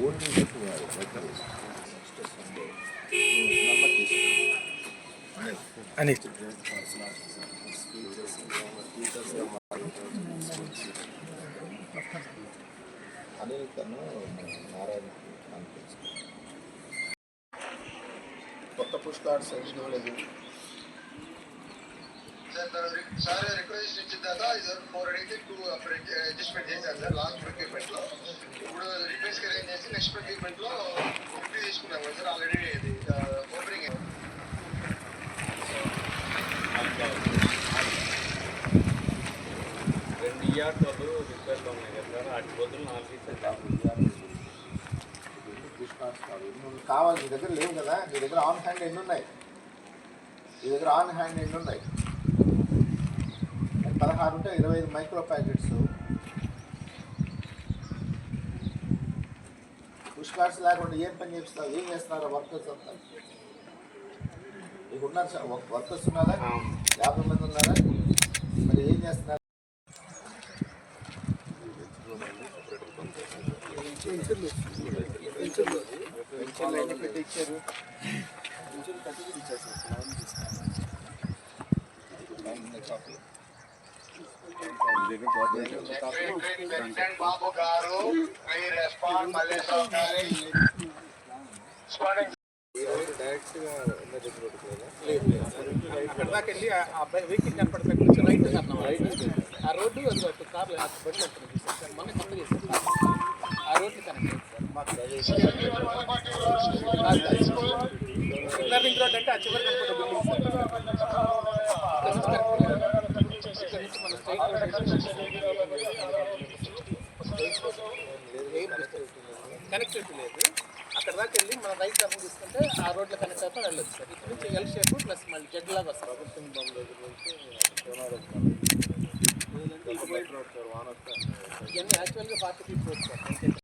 Only అని అనిల్ తను నారాయణ కొత్త పుష్ కార్డ్స్ లేదు సార్ రిక్వెస్ట్ ఇచ్చిన తర్వాత ఇది ఫోర్ అడిగితే టూ అప్పుడు అడ్జస్ట్మెంట్ చేశాను సార్ లాస్ట్ ప్రొక్యూర్మెంట్లో ఇప్పుడు రిక్వెస్ట్ అరేంజ్ చేసి నెక్స్ట్ ప్రొక్యూర్మెంట్లో ఫిఫ్టీ తీసుకున్నాం సార్ ఆల్రెడీ ఇది ఓపెనింగ్ రెండు ఇయర్ వాళ్ళు రిపేర్లో ఉన్నాయి కదా సార్ వాటి బదులు నాలుగు ఇచ్చారు కావాలి మీ దగ్గర లేవు కదా మీ దగ్గర ఆన్ హ్యాండ్ ఎన్ని ఉన్నాయి? మీ దగ్గర ఆన్ హ్యాండ్ ఎన్ని ఉన్నాయి? పదహారు ఉంటే ఇరవై ఐదు మైక్రో ప్యాకెట్స్. పుష్ కార్డ్స్ లేకుండా ఏం పని చేస్తావు ఏం చేస్తున్నారు వర్కర్స్ అంతా? మీకు ఉన్నారు సార్ వర్కర్స్ ఉన్నారా? యాభై మంది ఉన్నారా? మరి ఏం చేస్తున్నారు? పెన్షన్లు ఎన్ని పెట్టి ఇచ్చారు బాబు గారు రెస్పాండ్ మళ్ళీ రెస్పాండింగ్ అక్కడ దాకా వెళ్ళి ఆ అబ్బాయి వెహికల్ కనపడతాయి కొంచెం రైట్ కన్నా ఆ రోడ్డు అది ఒక కార్లు ఆ బండి వస్తుంది సార్ మొన్న కొత్త చేశారు ఆ రోడ్డు కనెక్ట్ చిన్న రింగ్ రోడ్ అంటే ఆ చివరి కనపడే బిల్డింగ్ సార్ ఇక్కడ నుంచి మన స్ట్రైట్ కనెక్టివిటీ లేదు. అక్కడ దాకా వెళ్ళి మన రైట్ టర్న్ తీసుకుంటే ఆ రోడ్లో కనెక్ట్ అవుతా వెళ్ళొచ్చు సార్. ఇక్కడ నుంచి ఎల్ షేప్ ప్లస్ మళ్ళీ జెడ్ లాగా వస్తుంది. ఇవన్నీ యాక్చువల్గా రోడ్ సార్.